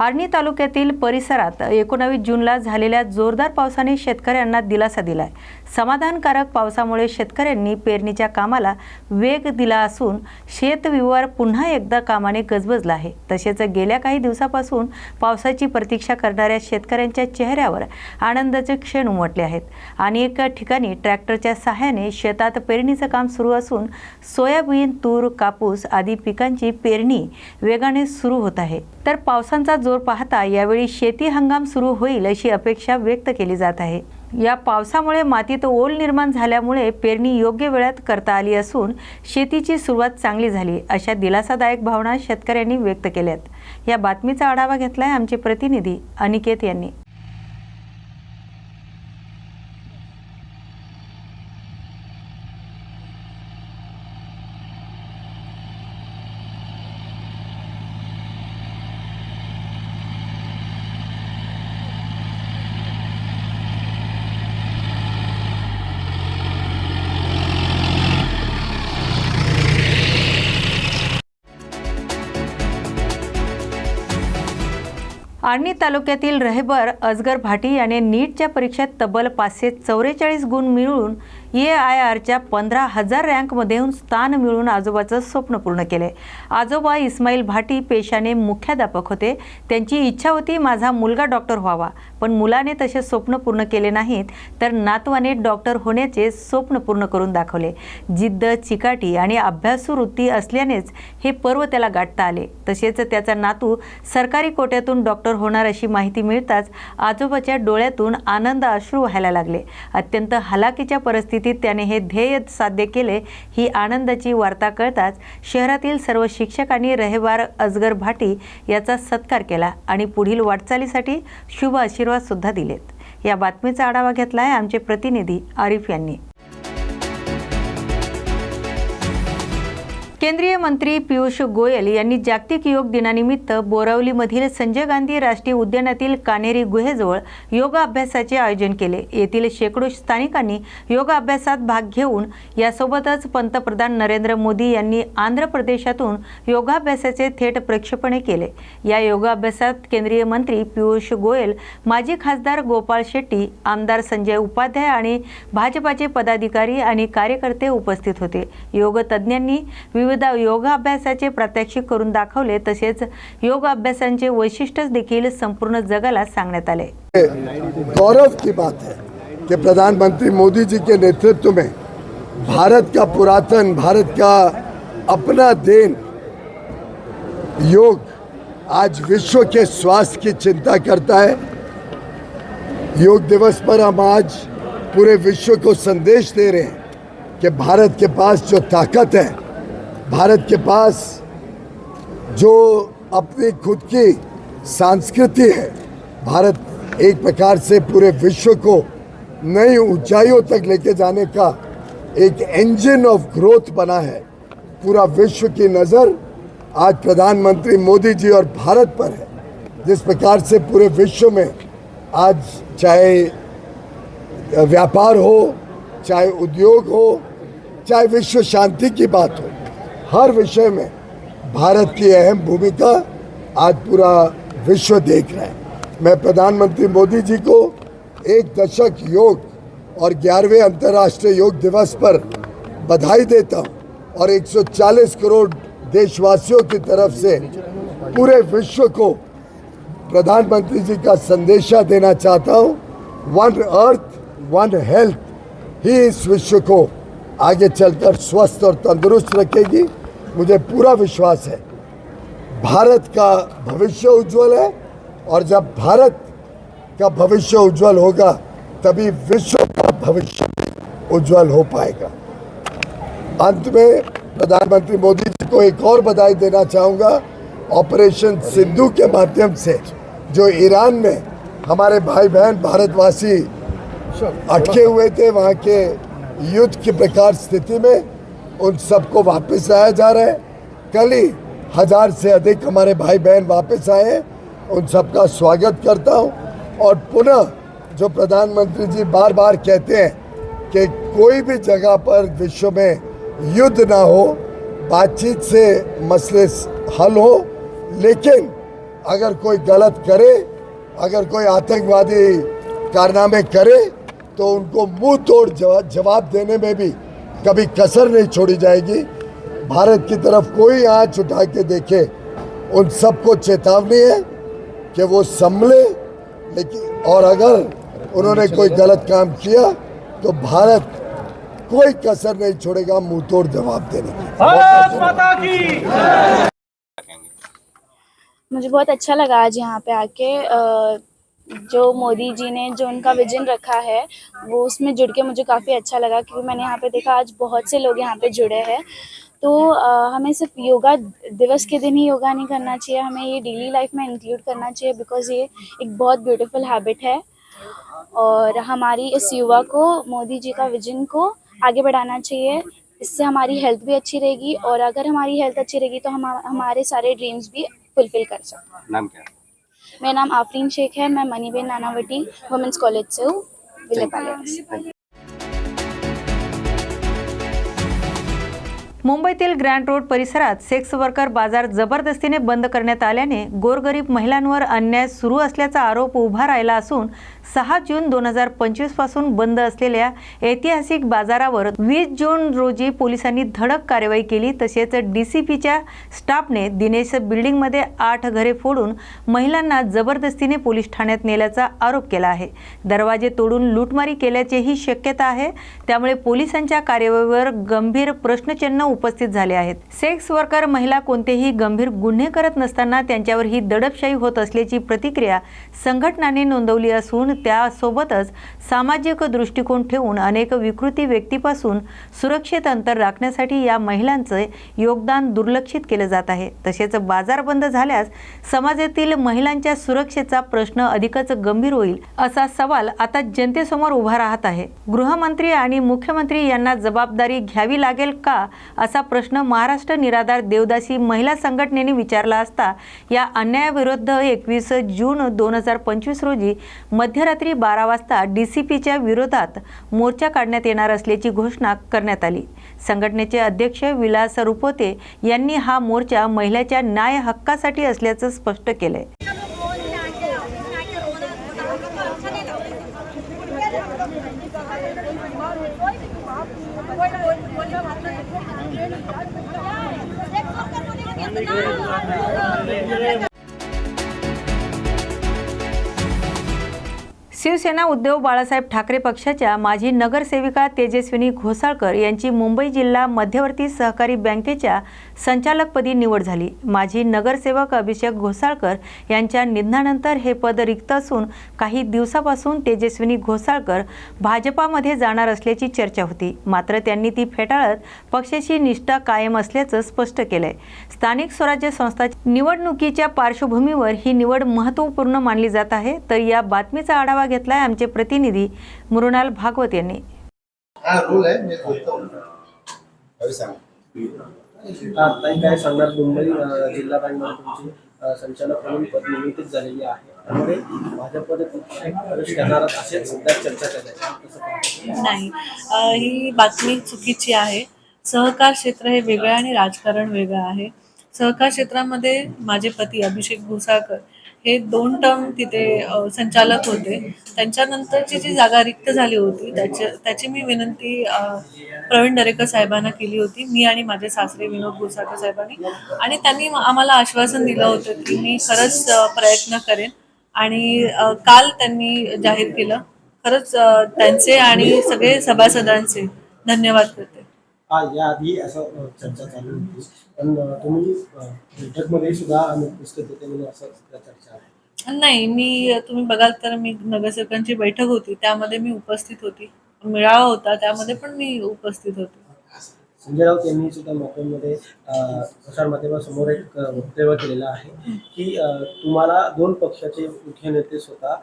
आर्णी तालुक्यातील परिसरात एकोणावीस जूनला झालेल्या जोरदार पावसाने शेतकऱ्यांना दिलासा दिलाय. समाधानकारक पावसामुळे शेतकऱ्यांनी पेरणीच्या कामाला वेग दिला असून शेतविवार पुन्हा एकदा कामाने गजबजला आहे. तसेच गेल्या काही दिवसापासून पावसाची प्रतीक्षा करणाऱ्या शेतकऱ्यांच्या चेहऱ्यावर आनंदाचे क्षण उमटले आहेत. अनेक ठिकाणी ट्रॅक्टरच्या सहाय्याने शेतात पेरणीचं काम सुरू असून सोयाबीन तूर कापूस आदी पिकांची पेरणी वेगाने सुरू होत आहे. तर पावसांचा जोर पाहता यावेळी शेती हंगाम सुरू होईल अशी अपेक्षा व्यक्त केली जात आहे. या पावसामुळे मातीत ओल निर्माण झाल्यामुळे पेरणी योग्य वेळात करता आली असून शेतीची सुरुवात चांगली झाली अशा दिलासादायक भावना शेतकऱ्यांनी व्यक्त केल्यात. या बातमीचा आढावा घेतलाय आमचे प्रतिनिधी अनिकेत यांनी. पारणी तालुक्यातील रहेबर अजगर भाटी याने नीटच्या परीक्षेत तब्बल पाचशे चौवेचाळीस गुण मिळवून ए आय आरच्या पंधरा हजार रँकमध्ये स्थान मिळवून आजोबाचं स्वप्न पूर्ण केले. आजोबा इस्माईल भाटी पेशाने मुख्याध्यापक होते. त्यांची इच्छा होती माझा मुलगा डॉक्टर व्हावा. पण मुलाने तसे स्वप्न पूर्ण केले नाहीत तर नातवाने डॉक्टर होण्याचे स्वप्न पूर्ण करून दाखवले. जिद्द चिकाटी आणि अभ्यासू वृत्ती असल्यानेच हे पर्व त्याला गाठता आले. तसेच त्याचा नातू सरकारी कोट्यातून डॉक्टर होणार अशी माहिती मिळताच आजोबाच्या डोळ्यातून आनंद अश्रू व्हायला लागले. अत्यंत हलाखीच्या परिस्थितीत त्याने हे ध्येय साध्य केले ही आनंदाची वार्ता कळताच शहरातील सर्व शिक्षकांनी रहेवार अजगर भाटी याचा सत्कार केला आणि पुढील वाटचालीसाठी शुभ आशीर्वाद सुद्धा दिलेत. या बातमीचा आढावा घेतला आहे आमचे प्रतिनिधी आरिफ यांनी. केंद्रीय मंत्री पियुष गोयल यांनी जागतिक योग दिनानिमित्त बोरावलीमधील संजय गांधी राष्ट्रीय उद्यानातील कानेरी गुहेजवळ योगाभ्यासाचे आयोजन केले. येथील शेकडो स्थानिकांनी योगाभ्यासात भाग घेऊन यासोबतच पंतप्रधान नरेंद्र मोदी यांनी आंध्र प्रदेशातून योगाभ्यासाचे थेट प्रक्षेपणे केले. या योगाभ्यासात केंद्रीय मंत्री पियुष गोयल माजी खासदार गोपाळ शेट्टी आमदार संजय उपाध्याय आणि भाजपाचे पदाधिकारी आणि कार्यकर्ते उपस्थित होते. योग तज्ज्ञांनी विविध योगाभ्यासाचे प्रात्यक्षिक करून दाखवले तसेच योग अभ्यासांचे वैशिष्ट्य देखील संपूर्ण जगाला सांगण्यात आले. गौरव की बात है कि प्रधानमंत्री मोदी जी के नेतृत्व में भारत का पुरातन भारत का अपना देन योग आज विश्व के स्वास्थ्य की चिंता करता है। योग दिवस पर हम आज पूरे विश्व को संदेश दे रहे हैं कि भारत के पास जो ताकत है भारत के पास जो अपनी खुद की संस्कृति है, भारत एक प्रकार से पूरे विश्व को नई ऊंचाइयों तक लेके जाने का एक इंजन ऑफ़ ग्रोथ बना है। पूरा विश्व की नज़र आज प्रधानमंत्री मोदी जी और भारत पर है। जिस प्रकार से पूरे विश्व में आज चाहे व्यापार हो, चाहे उद्योग हो, चाहे विश्व शांति की बात हो हर विषय में भारत की अहम भूमिका आज पूरा विश्व देख रहा है। मैं प्रधानमंत्री मोदी जी को एक दशक योग और ग्यारहवें अंतर्राष्ट्रीय योग दिवस पर बधाई देता हूँ और 140 करोड़ देशवासियों की तरफ़ से पूरे विश्व को प्रधानमंत्री जी का संदेशा देना चाहता हूँ। वन अर्थ वन हेल्थ ही इस विश्व को आगे चलकर स्वस्थ और तंदुरुस्त रखेगी। मुझे पूरा विश्वास है। भारत का भविष्य उज्जवल है और जब भारत का भविष्य उज्जवल होगा तभी विश्व का भविष्य उज्जवल हो पाएगा। अंत में प्रधानमंत्री मोदी जी को एक और बधाई देना चाहूँगा। ऑपरेशन सिंधु के माध्यम से जो ईरान में हमारे भाई बहन भारतवासी अटके हुए थे वहाँ के युद्ध की प्रकार स्थिति में उन सबको वापस लाया जा रहा है। कल ही हज़ार से अधिक हमारे भाई बहन वापस आए उन सबका स्वागत करता हूँ। और पुनः जो प्रधानमंत्री जी बार बार कहते हैं कि कोई भी जगह पर विश्व में युद्ध ना हो, बातचीत से मसले हल हो, लेकिन अगर कोई गलत करे, अगर कोई आतंकवादी कारनामे करे तो उनको मुँह तोड़ जवा- जवाब देने में भी कभी कसर नहीं छोड़ी जाएगी। भारत की तरफ़ कोई आँच उठा के देखे उन सबको चेतावनी है कि वो संभले लेकिन और अगर उन्होंने कोई गलत काम किया तो भारत कोई कसर नहीं छोड़ेगा मुँह तोड़ जवाब देने की मुझे बहुत अच्छा लगा आज यहाँ पे आके अ, जो मोदी जी ने जो उनका विजन रखा है वो उसमें जुड़ के मुझे काफ़ी अच्छा लगा क्योंकि मैंने यहाँ पे देखा आज बहुत से लोग यहाँ पे जुड़े हैं। तो अ, हमें सिर्फ़ योगा दिवस के दिन ही योगा नहीं करना चाहिए हमें ये डेली लाइफ में इंक्लूड करना चाहिए बिकॉज़ ये एक बहुत ब्यूटीफुल हैबिट है। और हमारी इस युवा को मोदी जी का विजन को आगे बढ़ाना चाहिए इससे हमारी हेल्थ भी अच्छी रहेगी और अगर हमारी हेल्थ अच्छी रहेगी तो हम हमारे सारे ड्रीम्स भी फुलफिल कर सकते हैं नाम क्या मेरा नाम आफरीन शेख है मैं मनीबेन नानावटी वुमेंस कॉलेज से हूँ से मुंबईतील ग्रँड रोड परिसरात सेक्स वर्कर बाजार जबरदस्तीने बंद करण्यात आल्याने गोरगरीब महिलांवर अन्याय सुरू असल्याचा आरोप उभा राहिला असून सहा जून दोन हजार पंचवीसपासून बंद असलेल्या ऐतिहासिक बाजारावर वीस जून रोजी पोलिसांनी धडक कारवाई केली. तसेच डी सी पीच्या स्टाफने दिनेश बिल्डिंगमध्ये आठ घरे फोडून महिलांना जबरदस्तीने पोलीस ठाण्यात नेल्याचा आरोप केला आहे. दरवाजे तोडून लूटमारी केल्याचीही शक्यता आहे. त्यामुळे पोलिसांच्या कार्यवाहीवर गंभीर प्रश्नचिन्ह उपस्थित झाले आहेत. सेक्स वर्कर महिला कोणतेही गंभीर गुन्हे करत नसताना त्यांच्यावर ही दडपशाही होत असल्याची प्रतिक्रिया संघटनाने नोंदवली असून त्यासोबतच सामाजिक दृष्टिकोन ठेवून अनेक विकृती व्यक्तीपासून सुरक्षित अंतर राखण्यासाठी या महिलांचे योगदान दुर्लक्षित केलं जात आहे. तसेच बाजार बंद झाल्यास समाजातील महिलांच्या सुरक्षेचा प्रश्न अधिकच गंभीर होईल असा सवाल आता जनतेसमोर उभा राहत आहे. गृहमंत्री आणि मुख्यमंत्री यांना जबाबदारी घ्यावी लागेल का असा प्रश्न महाराष्ट्र निराधार देवदासी महिला संघटनेने विचारला असता या अन्यायाविरुद्ध एकवीस जून दोन हजार पंचवीस रोजी मध्य मध्यरात्री बारा वाजता डी सी पीच्या विरोधात मोर्चा काढण्यात येणार असल्याची घोषणा करण्यात आली. संघटनेचे अध्यक्ष विलास रुपोते यांनी हा मोर्चा महिलाच्या न्याय हक्कासाठी असल्याचं स्पष्ट केलंय. शिवसेना उद्धव बाळासाहेब ठाकरे पक्षाच्या माजी नगरसेविका तेजस्विनी घोसाळकर यांची मुंबई जिल्हा मध्यवर्ती सहकारी बँकेच्या संचालकपदी निवड झाली. माजी नगरसेवक अभिषेक घोसाळकर यांच्या निधनानंतर हे पद रिक्त असून काही दिवसापासून तेजस्विनी घोसाळकर भाजपामध्ये जाणार असल्याची चर्चा होती. मात्र त्यांनी ती फेटाळत पक्षाची निष्ठा कायम असल्याचं स्पष्ट केलंय. स्थानिक स्वराज्य संस्था निवडणुकीच्या पार्श्वभूमीवर ही निवड महत्त्वपूर्ण मानली जात आहे. तर या बातमीचा आढावा घेतलाय आमचे प्रतिनिधी मृणाल भागवत यांनी. हा ताई काय सांगणार? मुंबई जिल्हा बँकमध्ये तुमची संचालक म्हणून पद नियुक्ती झालेली आहे. त्यामुळे भाजपमध्ये प्रवेश करणार असे सध्या चर्चा करायची नाही. ही बातमी चुकीची आहे. सहकार क्षेत्र हे वेगळं आणि राजकारण वेगळं आहे. सहकार क्षेत्रामध्ये माझे पती अभिषेक भुसाकर हे दोन टर्म तिथे संचालक होते. त्यांच्यानंतरची जी जागा रिक्त झाली होती त्याच्या त्याची मी विनंती प्रवीण दरेकर साहेबांना केली होती. मी आणि माझे सासरे विनोद गोसाकर साहेबांनी. आणि त्यांनी आम्हाला आश्वासन दिलं होतं की मी खरंच प्रयत्न करेन. आणि काल त्यांनी जाहीर केलं. खरंच त्यांचे आणि सगळे सभासदांचे धन्यवाद करते. हा याआधी असं चर्चा चालू होती. पण तुम्ही बैठकमध्ये सुद्धा अनुपस्थित होते म्हणून असं चर्चा आहे. नाही मी तुम्ही बघाल तर मी नगरसेवकांची बैठक होती. त्यामध्ये मी उपस्थित होती. मेळावा होता त्यामध्ये पण मी उपस्थित होते. संजय राऊत यांनी सुद्धा माध्यमामध्ये प्रसारमाध्यमासमोर एक अ, वक्तव्य केलेलं आहे की तुम्हाला दोन पक्षाचे मुख्य नेते स्वतः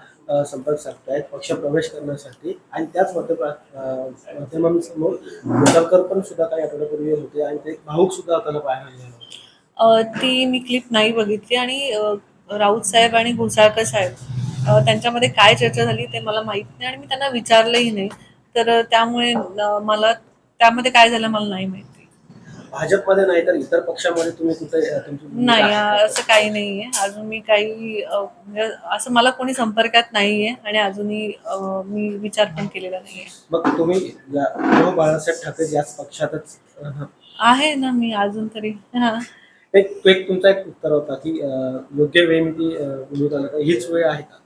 संपर्क साधतायत पक्ष प्रवेश करण्यासाठी आणि त्याच माध्यमांसमोर मुंडकर पण सुद्धा काही आठवड्यापूर्वी होते आणि ते भाऊक सुद्धा त्याला पाहायला ती मी क्लिप नाही बघितली आणि राऊत साहेब आणि घोसाळकर साहेब त्यांच्यामध्ये काय चर्चा झाली ते मला माहीत नाही आणि मी त्यांना विचारलंही नाही. तर त्यामुळे मला त्यामध्ये काय झालं मला नाही माहिती. भाजपमध्ये नाही तर इतर पक्षामध्ये तुम्ही कुठे नाही? असं काही नाहीये अजून मी काही म्हणजे असं मला कोणी संपर्कात नाहीये आणि अजूनही मी विचार पण केलेला नाहीये मग तुम्ही बाळासाहेब ठाकरे याच पक्षातच आहे ना मी अजून तरी. हा. एक एक तुमचा एक उत्तर होता की योग्य वेळ मी ती. हीच वेळ आहे का?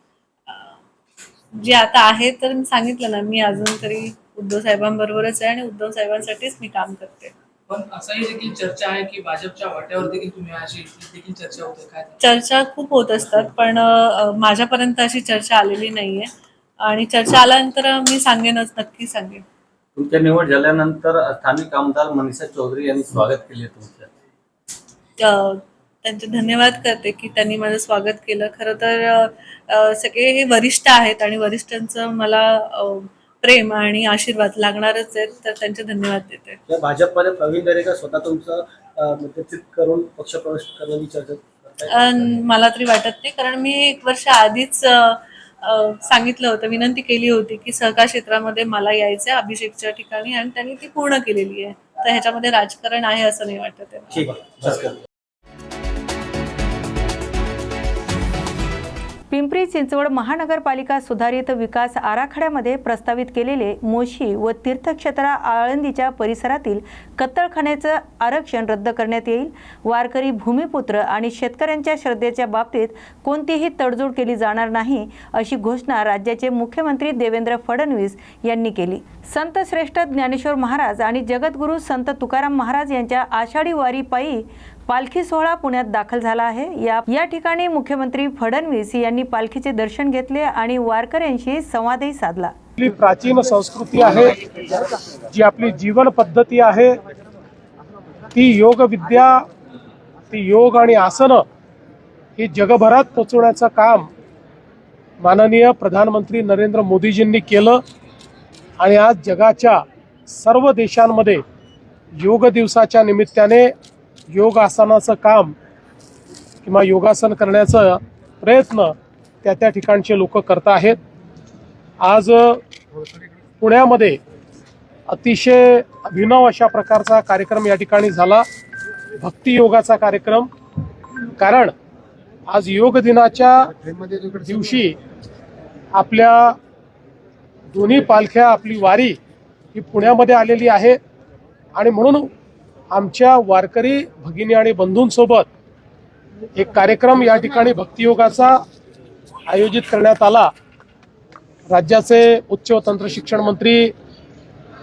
जे आता आहे तर मी सांगितलं ना मी अजून तरी उद्धव साहेबांबरोबरच आहे आणि उद्धव साहेबांसाठीच मी काम करते. पण असंही देखील चर्चा आहे की भाजपच्या वाट्यावर देखील तुम्ही अशी देखील चर्चा होते काय चर्चा? खूप होत असतात पण माझ्यापर्यंत अशी चर्चा आलेली नाहीये. आणि चर्चा आल्यानंतर मी सांगेनच नक्की सांगेन. तुमच्या निवड झाल्यानंतर स्थानिक आमदार मनीषा चौधरी यांनी स्वागत केले तुमचं अ, त्यांचे धन्यवाद करते की त्यांनी माझं स्वागत केलं. खरं तर सगळे हे वरिष्ठ आहेत आणि वरिष्ठांचं मला प्रेम आणि आशीर्वाद लागणारच आहेत तर त्यांचे धन्यवाद देते. या भाजपमध्ये प्रवीण दरेकर स्वतः तुमचं करून पक्षप्रवेश करण्याची चर्चा करताय. मला तरी वाटत नाही कारण मी एक वर्ष आधीच अ, अ, सांगितलं होतं विनंती केली होती की सहकार क्षेत्रामध्ये मला यायचं आहे अभिषेकच्या ठिकाणी आणि त्यांनी ती पूर्ण केलेली आहे. तर ह्याच्यामध्ये राजकारण आहे असं नाही वाटत आहे ठीक आहे. पिंपरी चिंचवड महानगरपालिका सुधारित विकास आराखड्यामध्ये प्रस्तावित केलेले मोशी व तीर्थक्षेत्रा आळंदीच्या परिसरातील कत्तलखान्याचं आरक्षण रद्द करण्यात येईल. वारकरी भूमिपुत्र आणि शेतकऱ्यांच्या श्रद्धेच्या बाबतीत कोणतीही तडजोड केली जाणार नाही अशी घोषणा राज्याचे मुख्यमंत्री देवेंद्र फडणवीस यांनी केली. संत श्रेष्ठ ज्ञानेश्वर महाराज आणि जगद्गुरू संत तुकाराम महाराज यांच्या आषाढी वारी पायी पालखी सोहळा पुण्यात दाखल झाला आहे. या या ठिकाणी मुख्यमंत्री फडणवीस यांनी पालखीचे दर्शन घेतले आणि वारकऱ्यांशी संवादही साधला. आपली प्राचीन संस्कृती आहे जी आपली जीवन पद्धती आहे ती योग विद्या ती योग आणि आसनं ही जगभरात पोचवण्याचं काम माननीय प्रधानमंत्री नरेंद्र मोदीजींनी केलं आणि आज जगाच्या सर्व देशांमध्ये योग दिवसाच्या निमित्ताने योग आसनाचं काम किंवा योगासन करण्याचा प्रयत्न त्या त्या ठिकाणचे लोक करत आहेत. आज पुण्यामध्ये अतिशय अभिनव अशा प्रकारचा कार्यक्रम या ठिकाणी झाला. भक्तियोगाचा कार्यक्रम. कारण आज योग दिनाच्या दिवशी आपल्या दोन्ही पालख्या आपली वारी ही पुण्यामध्ये आलेली आहे. आणि म्हणून आमच्या वारकरी भगिनी आणि बंधूंसोबत एक कार्यक्रम या ठिकाणी भक्तियोगाचा आयोजित करण्यात आला. राज्याचे उच्च व तंत्र शिक्षण मंत्री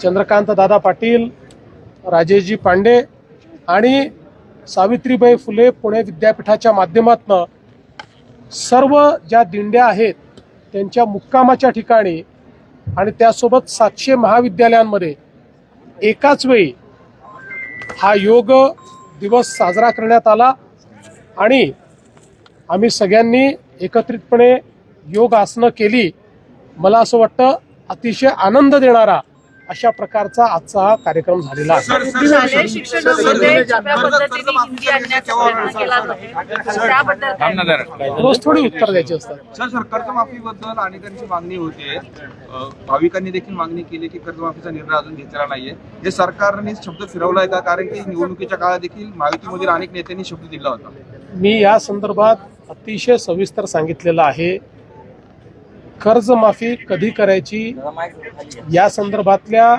चंद्रकांत दादा पाटील राजेशजी पांडे आणि सावित्रीबाई फुले पुणे विद्यापीठाच्या माध्यमातून सर्व ज्या दिंड्या आहेत त्यांच्या मुक्कामाच्या ठिकाणी आणि त्यासोबत सातशे महाविद्यालयांमध्ये एकाच वेळी हा योग दिवस साजरा करण्यात आला आणि आम्ही सगळ्यांनी एकत्रितपणे योग आसनं केली. मला असं वाटतं अतिशय आनंद देणारा अशा प्रकारचा आजचा हा कार्यक्रम झालेला आहे रोज थोडी उत्तर द्यायची असतात सर सर कर्जमाफीबद्दल अनेकांची मागणी होते भाविकांनी देखील मागणी केली की कर्जमाफीचा निर्णय अजून घेतलेला नाहीये हे सरकारने शब्द फिरवलाय का कारण की निवडणुकीच्या काळात देखील महायुतीमधील अनेक नेत्यांनी शब्द दिला होता मी या संदर्भात अतिशय सविस्तर सांगितलेलं आहे कर्जमाफी कधी करायची या संदर्भातल्या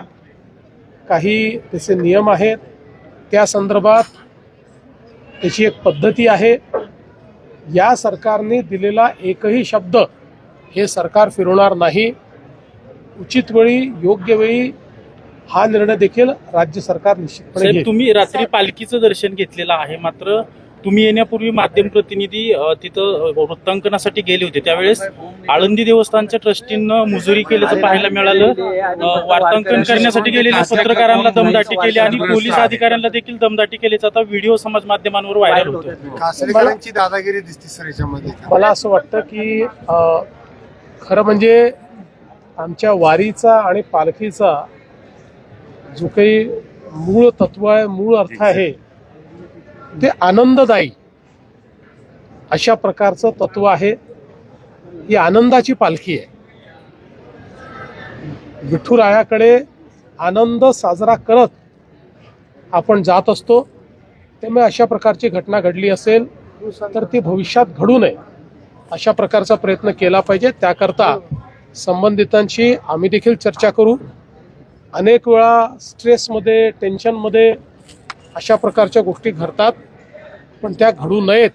काही त्याचे नियम आहेत. त्या संदर्भात त्याची एक पद्धती आहे. या सरकारने दिलेला एकही शब्द हे सरकार फिरवणार नाही. उचित वेळी योग्य वेळी हा निर्णय देखील राज्य सरकार निश्चितपणे तुम्ही रात्री पालखीचं दर्शन घेतलेलं आहे. मात्र तुम्ही येण्यापूर्वी माध्यम प्रतिनिधी तिथं वृत्तांकनासाठी गेले होते. त्यावेळेस आळंदी देवस्थानच्या ट्रस्टीनं मुजुरी केल्याचं पाहायला मिळालं. वार्तांकन करण्यासाठी गेलेल्या पत्रकारांना दमदाटी केली आणि पोलीस अधिकाऱ्यांना देखील दमदाटी केल्याचा आता व्हिडिओ समाज माध्यमांवर व्हायरल होतो कासरेकरांची दादागिरी दिसते सर याच्यामध्ये. मला असं वाटतं की खरं म्हणजे आमच्या वारीचा आणि पालखीचा जो काही मूळ तत्व आहे मूळ अर्थ आहे ते आनंददायी अशा प्रकारचं तत्व आहे. ही आनंदाची पालखी आहे. विठुरायाकडे आनंद साजरा करत आपण जात असतो. त्यामुळे अशा प्रकारची घटना घडली असेल तर ती भविष्यात घडू नये. अशा प्रकारचा प्रयत्न केला पाहिजे. त्याकरता संबंधितांशी आम्ही देखील चर्चा करू. अनेक वेळा स्ट्रेसमध्ये टेन्शनमध्ये अशा प्रकारच्या गोष्टी घडतात पण त्या घडू नयेत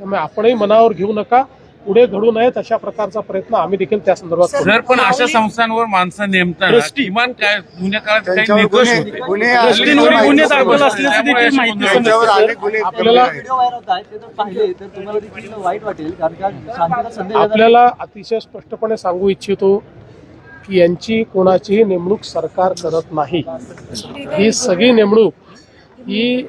त्यामुळे आपणही मनावर घेऊ नका पुढे घडू नयेत अशा प्रकारचा प्रयत्न आम्ही देखील त्या संदर्भात करू सर पण अशा संस्थांवर माणसं नेमताना Trustee. किमान काय जुन्या काळात काही त्यांच्यावर निर्दोष गुन्हे- होते गुन्हे ट्रस्टींवर माहिती गुन्हे समजले. दाखल असल्याचं देखील त्यामुळे माहिती अशी समजते, त्यांच्यावर सर. अनेक गुन्हे आपल्याला- आहेत. व्हिडिओ व्हायरल होत आहे ते जर पाहिले तर तुम्हाला देखील वाईट वाटेल कारण का शांतता संदेश देणारे- आपल्याला अतिशय स्पष्टपणे सांगू इच्छितो की यांची कोणाचीही नेमणूक सरकार करत नाही ही सगळी नेमणूक ही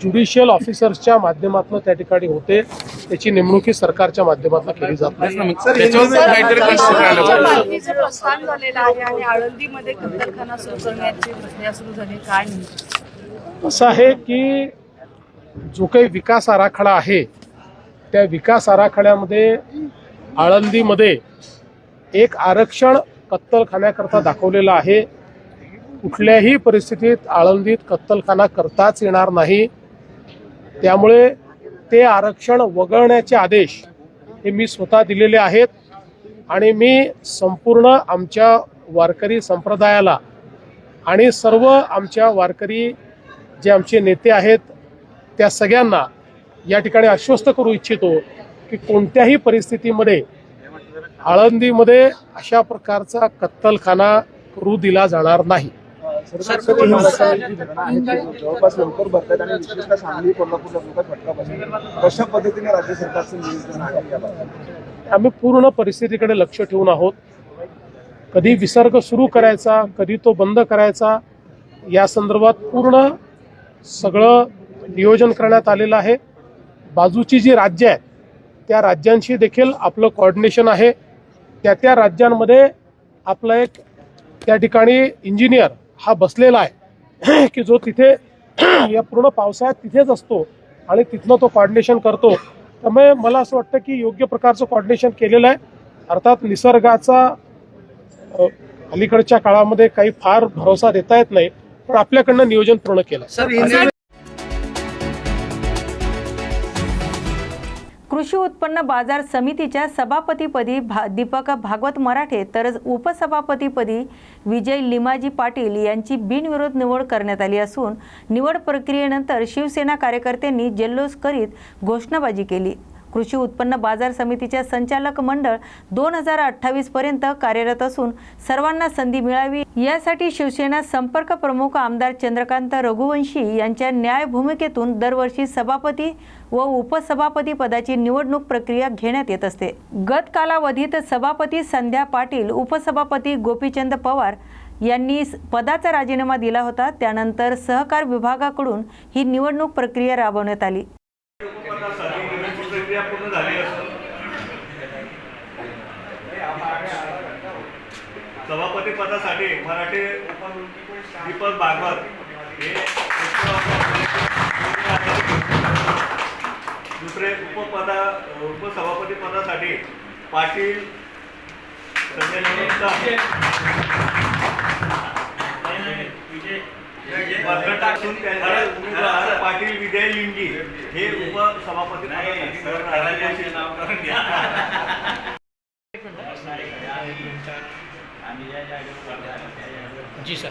ज्युडिशियल ऑफिसर्सच्या माध्यमातून त्या ठिकाणी होते. त्याची नेमणूक ही सरकारच्या माध्यमातून केली जात नाही. त्याच्यावर काहीतरी कष्ट करायला आमच्या पाहिजे. मागणीचं प्रस्थान झालेलं आहे आणि आळंदीमध्ये कत्तलखाना सुरू करण्याची प्रक्रिया सुरू झाली. काय नाही असं आहे की जो काही विकास आराखडा आहे त्या विकास आराखड्यामध्ये आळंदीमध्ये एक आरक्षण कत्तलखान्याकरता दाखवलेलं आहे. कुठल्याही परिस्थितीत आळंदीत कत्तलखाना करताच येणार नाही. त्यामुळे ते आरक्षण वगळण्याचे आदेश हे मी स्वतः दिलेले आहेत आणि मी संपूर्ण आमच्या वारकरी संप्रदायाला आणि सर्व आमच्या वारकरी जे आमचे नेते आहेत त्या सगळ्यांना या ठिकाणी आश्वस्त करू इच्छितो की कोणत्याही परिस्थितीमध्ये आळंदीमध्ये अशा प्रकारचा कत्तलखाना करू दिला जाणार नाही. जवळपास लवकर भरतात आणि विशेषतः सांगली कोल्हापूरला फटका बसतात कशा पद्धतीने राज्य सरकारचं नियोजन आहे? आम्ही पूर्ण परिस्थितीकडे लक्ष ठेवून आहोत. कधी विसर्ग सुरू करायचा कधी तो बंद करायचा या संदर्भात पूर्ण सगळं नियोजन करण्यात आलेलं आहे. बाजूची जी राज्य आहेत त्या राज्यांशी देखील आपलं कॉर्डिनेशन आहे. त्या त्या राज्यांमध्ये आपला एक त्या ठिकाणी इंजिनियर हा बसलेला आहे. की जो तिथे या पूर्ण पावसाळ्यात तिथेच असतो आणि तिथनं तो कॉर्डिनेशन करतो. त्यामुळे मला असं वाटतं की योग्य प्रकारचं कॉर्डिनेशन केलेलं आहे. अर्थात निसर्गाचा अलीकडच्या काळामध्ये काही फार भरोसा देता येत नाही. पण आपल्याकडनं नियोजन पूर्ण केलं. कृषी उत्पन्न बाजार समितीच्या सभापतीपदी भा दीपक भागवत मराठे तर उपसभापतीपदी विजय लिमाजी पाटील यांची बिनविरोध निवड करण्यात आली असून निवड प्रक्रियेनंतर शिवसेना कार्यकर्त्यांनी जल्लोष करीत घोषणाबाजी केली. कृषी उत्पन्न बाजार समितीच्या संचालक मंडळ दोन हजार अठ्ठावीस पर्यंत कार्यरत असून सर्वांना संधी मिळावी यासाठी शिवसेना संपर्क प्रमुख आमदार चंद्रकांत रघुवंशी यांच्या न्याय भूमिकेतून दरवर्षी सभापती व उपसभापती पदाची निवडणूक प्रक्रिया घेण्यात येत असते. गत कालावधीत सभापती संध्या पाटील उपसभापती गोपीचंद पवार यांनी पदाचा राजीनामा दिला होता. त्यानंतर सहकार विभागाकडून ही निवडणूक प्रक्रिया राबवण्यात आली. सभापती पदासाठी मराठी दीपक भागवत हे दुसरे उपपदा उपसभापती पदासाठी पाटील संजय उमेदवार पाटील विजय लिंगी हे उपसभापती जी सर.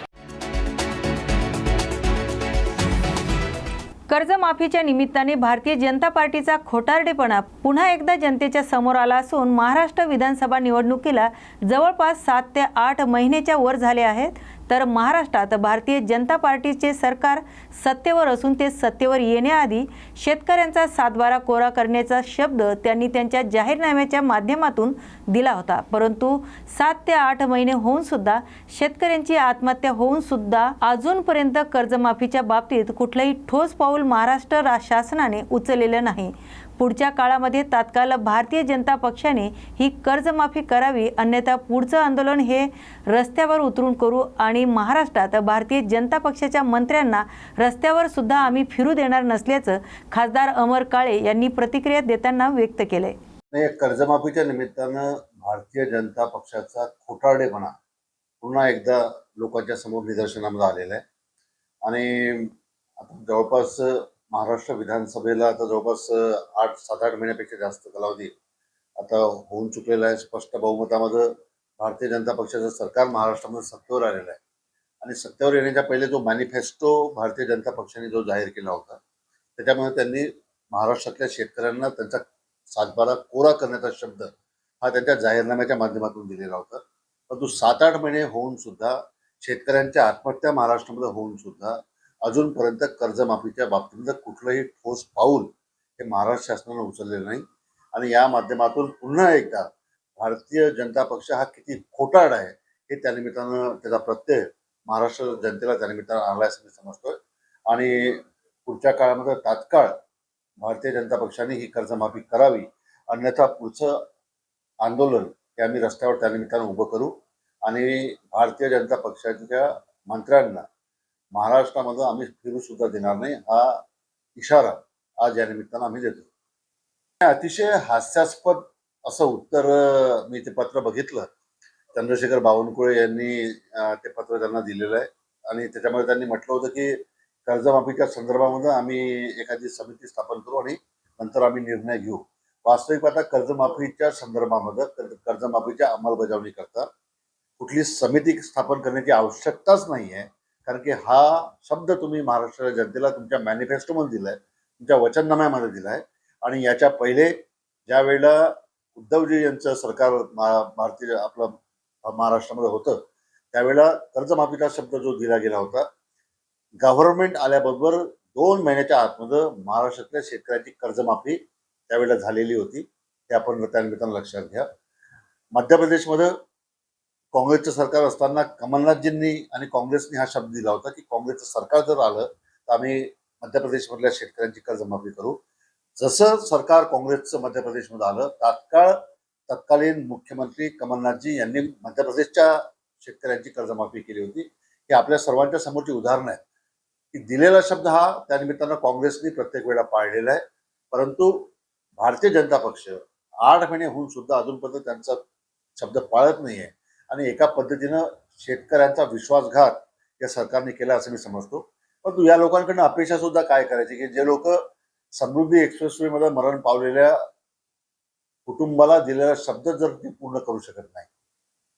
कर्जमाफीच्या निमित्ताने भारतीय जनता पार्टीचा खोटारडेपणा पुन्हा एकदा जनतेच्या समोर आला असून महाराष्ट्र विधानसभा निवडणुकीला जवळपास सात ते आठ महिन्याच्या वर झाले आहेत. तर महाराष्ट्रात भारतीय जनता पार्टीचे सरकार सत्तेवर असून ते सत्तेवर येण्याआधी शेतकऱ्यांचा सातबारा कोरा करण्याचा शब्द त्यांनी त्यांच्या जाहीरनाम्याच्या माध्यमातून दिला होता. परंतु सात ते आठ महिने होऊन सुद्धा शेतकऱ्यांची आत्महत्या होऊन सुद्धा अजूनपर्यंत कर्जमाफीच्या बाबतीत कुठलंही ठोस पाऊल महाराष्ट्र शासनाने उचललेलं नाही. पुढच्या काळामध्ये तात्काळ भारतीय जनता पक्षाने ही कर्जमाफी करावी अन्यथा पुढचं आंदोलन हे रस्त्यावर उतरून करू आणि महाराष्ट्रात भारतीय जनता पक्षाच्या मंत्र्यांना रस्त्यावर सुद्धा आम्ही फिरू देणार नसल्याचं खासदार अमर काळे यांनी प्रतिक्रिया देताना व्यक्त केलंय. कर्जमाफीच्या निमित्तानं भारतीय जनता पक्षाचा खोटारडेपणा पुन्हा एकदा लोकांच्या समोर निदर्शनामध्ये आलेला आहे. आणि आता जवळपास महाराष्ट्र विधानसभेला आता जवळपास आठ सात आठ महिन्यापेक्षा जास्त कालावधी आता होऊन चुकलेला आहे. स्पष्ट बहुमतामध्ये भारतीय जनता पक्षाचं सरकार महाराष्ट्रामध्ये सत्तेवर आलेलं आहे. आणि सत्तेवर येण्याच्या पहिले जो मॅनिफेस्टो भारतीय जनता पक्षाने जो जाहीर केला होता त्याच्यामध्ये त्यांनी महाराष्ट्रातल्या शेतकऱ्यांना त्यांचा सातबारा कोरा करण्याचा शब्द हा त्यांच्या जाहीरनाम्याच्या माध्यमातून दिलेला होता. परंतु सात आठ महिने होऊन सुद्धा शेतकऱ्यांच्या आत्महत्या महाराष्ट्रामध्ये होऊन सुद्धा अजूनपर्यंत कर्जमाफीच्या बाबतीमध्ये कुठलंही ठोस पाऊल हे महाराष्ट्र शासनानं उचललेलं नाही. आणि या माध्यमातून पुन्हा एकदा भारतीय जनता पक्ष हा किती खोटाड आहे हे त्यानिमित्तानं त्याचा प्रत्यय महाराष्ट्र जनतेला त्यानिमित्तानं आणला असं मी समजतोय. आणि पुढच्या काळामध्ये तात्काळ भारतीय जनता पक्षाने ही कर्जमाफी करावी अन्यथा पुढचं आंदोलन हे आम्ही रस्त्यावर त्यानिमित्तानं उभं करू. आणि भारतीय जनता पक्षाच्या मंत्र्यांना महाराष्ट्रामध्ये आम्ही फिरू सुद्धा देणार नाही. हा इशारा आज या निमित्तानं आम्ही देतो. अतिशय हास्यास्पद असं उत्तर मी ते पत्र बघितलं. चंद्रशेखर बावनकुळे यांनी ते पत्र त्यांना दिलेलं आहे. आणि त्याच्यामध्ये त्यांनी म्हटलं होतं की कर्जमाफीच्या संदर्भामध्ये आम्ही एखादी समिती स्थापन करू आणि नंतर आम्ही निर्णय घेऊ. वास्तविक पाहता कर्जमाफीच्या संदर्भामध्ये कर्जमाफीच्या अंमलबजावणी करता कुठली समिती स्थापन करण्याची आवश्यकताच नाही आहे कारण की हा शब्द तुम्ही महाराष्ट्र जनतेला तुमच्या मॅनिफेस्टोमध्ये आहे तुमच्या वचननाम्यामध्ये आहे आणि याच्या पहिले ज्या वेळेला उद्धवजी यांचं सरकार मा- भारतीय आपलं महाराष्ट्रामध्ये होतं त्यावेळेला कर्जमाफीचा शब्द जो दिला गेला होता गव्हर्नमेंट आल्याबरोबर दोन महिन्याच्या आतमध्ये महाराष्ट्रातल्या शेतकऱ्याची कर्जमाफी त्यावेळेला झालेली होती. ते आपण त्यानिमित्तानं लक्षात घ्या. मध्य प्रदेशमध्ये काँग्रेसचं सरकार असताना कमलनाथजींनी आणि काँग्रेसने हा शब्द दिला होता की काँग्रेसचं सरकार जर आलं तर आम्ही मध्य प्रदेशमधल्या शेतकऱ्यांची कर्जमाफी करू. जसं सरकार काँग्रेसचं मध्य प्रदेशमध्ये आलं तात्काळ तत्कालीन मुख्यमंत्री कमलनाथजी यांनी मध्य प्रदेशच्या शेतकऱ्यांची कर्जमाफी केली होती. ही आपल्या सर्वांच्या समोरची उदाहरणं आहेत. की दिलेला शब्द हा त्यानिमित्तानं काँग्रेसने प्रत्येक वेळा पाळलेला आहे. परंतु भारतीय जनता पक्ष आठ महिने होऊन सुद्धा अजूनपर्यंत त्यांचा शब्द पाळत नाही आहे आणि एका पद्धतीनं शेतकऱ्यांचा विश्वासघात या सरकारने केला असं मी समजतो. परंतु या लोकांकडनं अपेक्षा सुद्धा काय करायची? की जे लोक समृद्धी एक्सप्रेसवे मध्ये मरण पावलेल्या कुटुंबाला दिलेला शब्द जर ते पूर्ण करू शकत नाही.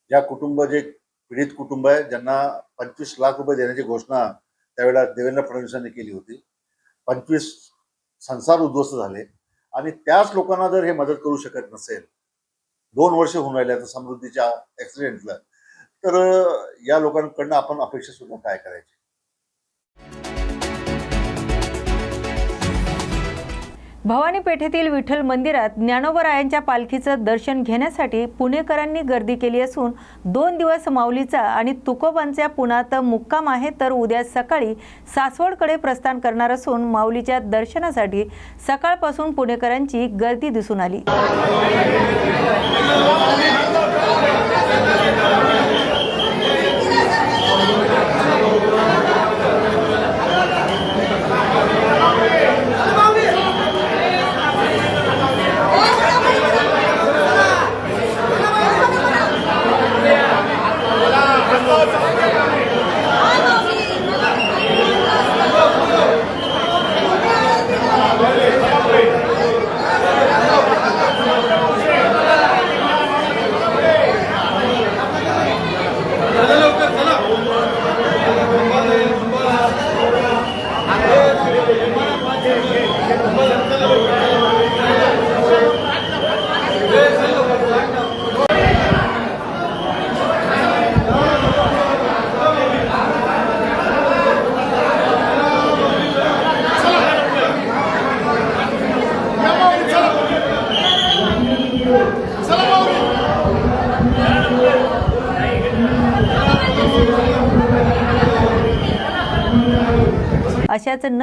ज्या कुटुंब जे पीडित कुटुंब आहे ज्यांना पंचवीस लाख रुपये देण्याची घोषणा त्यावेळेला देवेंद्र फडणवीसांनी केली होती. पंचवीस संसार उद्ध्वस्त झाले. आणि त्याच लोकांना जर हे मदत करू शकत नसेल दोन वर्ष होऊन राहिले आता समृद्धीच्या ऍक्सिडेंटला तर या लोकांकडनं आपण अपेक्षा सुद्धा काय करायची? भवानी पेठेतील विठ्ठल मंदिरात ज्ञानोबरायांच्या पालखीचं दर्शन घेण्यासाठी पुणेकरांनी गर्दी केली असून दोन दिवस माऊलीचा आणि तुकोबांच्या पुण्यात मुक्काम आहे तर उद्या सकाळी सासवडकडे प्रस्थान करणार असून माऊलीच्या दर्शनासाठी सकाळपासून पुणेकरांची गर्दी दिसून आली.